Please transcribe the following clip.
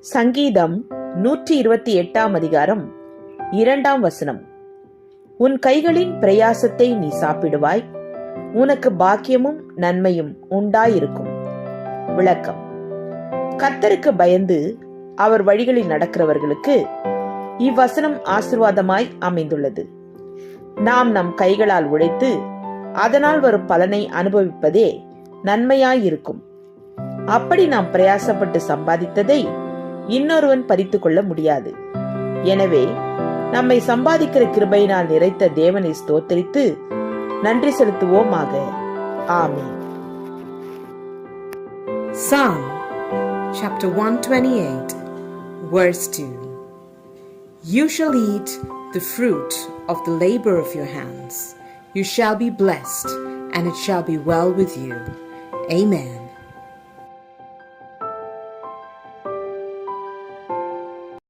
சங்கீதம் நூற்றி இருபத்தி எட்டாம் அதிகாரம் இரண்டாம் வசனம். உன் கைகளின் பிரயாசத்தை நீ சாப்பிடுவாய். உனக்கு பாக்கியமும் நன்மையும் உண்டாயிருக்கும். விளக்கம். கர்த்தருக்கு பயந்து அவர் வழிகளில் நடக்கிறவர்களுக்கு இவ்வசனம் ஆசிர்வாதமாய் அமைந்துள்ளது. நாம் நம் கைகளால் உழைத்து அதனால் வரும் பலனை அனுபவிப்பதே நன்மையாயிருக்கும். அப்படி நாம் பிரயாசப்பட்டு சம்பாதித்ததை இன்னொருவன் பறித்து கொள்ள முடியாது எனவே நம்மை சம்பாதிக்கிற கிருபையினால் நிறைத்த தேவனை ஸ்தோத்தரித்து நன்றி செலுத்துவோமாக ஆமீன் Psalm chapter 128, verse 2. You shall eat the fruit of the labor of your hands. You shall be blessed, and it shall be well with you. Amen.